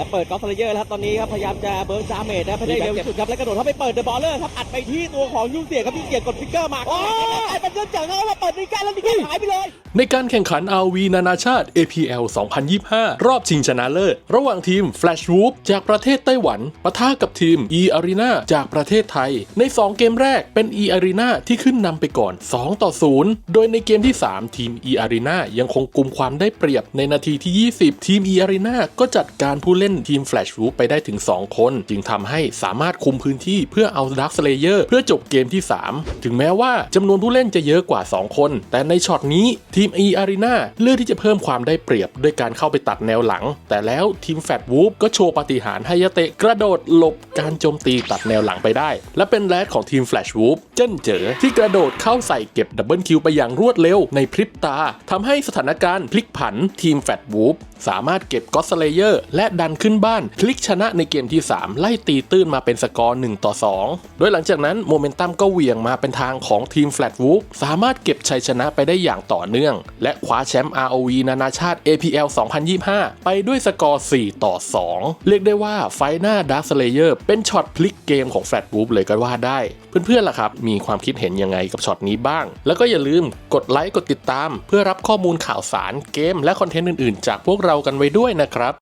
และเปิดกอล์ฟเลเยอร์แล้วครับตอนนี้ครับพยายามจะเบิร์นซาเมดนะให้ได้เร็วที่สุดครับและกระโดดเข้าไปเปิดเดอะบอลเลอร์ครับอัดไปที่ตัวของยุ่งเสียครับยุ่งเสียกดฟิกเกอร์มาโอ้ยเป็นเรื่องเจ๋งครับว่าเปิดนิก้าแล้วนิก้าหายไปเลยในการแข่งขัน RV นานาชาติ APL 2025 รอบชิงชนะเลิศ ระหว่างทีม Flash w o o p จากประเทศไต้หวันปะทะกับทีม E Arena จากประเทศไทย ใน 2 เกมแรกเป็น E Arena ที่ขึ้นนำไปก่อน 2 ต่อ 0 โดยในเกมที่ 3 ทีม E Arena ยังคงกุมความได้เปรียบในนาทีที่ 20 ทีม E Arena ก็จัดการผู้เล่นทีม Flash w o o p ไปได้ถึง 2 คน จึงทำให้สามารถคุมพื้นที่เพื่อเอา Dark Slayer เพื่อจบเกมที่ 3 ถึงแม้ว่าจำนวนผู้เล่นจะเยอะกว่า 2 คน แต่ในช็อตนี้ทีีม E Arena เลือกที่จะเพิ่มความได้เปรียบด้วยการเข้าไปตัดแนวหลัง แต่แล้วทีมแฟดวูฟก็โชว์ปาฏิหาริย์ให้ยะเตะกระโดดหลบ การโจมตีตัดแนวหลังไปได้ และเป็นแรดของทีม Flash Whoop เจิ้นเจอที่กระโดดเข้าใส่เก็บดับเบิลคิวไปอย่างรวดเร็วในพริบตาทำให้สถานการณ์พลิกผันทีม Fat Whoop สามารถเก็บก็อ s เลเยอร์และดันขึ้นบ้านพลิกชนะในเกมที่ 3 ไล่ตีตื้นมาเป็นสกอร์1ต่อ 2 โดยหลังจากนั้นโมเมนตัมก็เหวี่ยงมาเป็นทางของทีม Flat w o o p สามารถเก็บชัยชนะไปได้อย่างต่อเนื่อง และคว้าแชมป์ ROV นานาชาติ APL 2025 ไปด้วยสกอร์ 4 ต่อ 2 เรียกได้ว่าไฟหน้า Dark Slayer เเป็นช็อตพลิกเกมของแฟลตบูฟเลยก็ว่าได้ เพื่อนๆล่ะครับ มีความคิดเห็นยังไงกับช็อตนี้บ้าง แล้วก็อย่าลืมกดไลค์กดติดตาม เพื่อรับข้อมูลข่าวสารเกม และคอนเทนต์อื่นๆ จากพวกเรากันไว้ด้วยนะครับ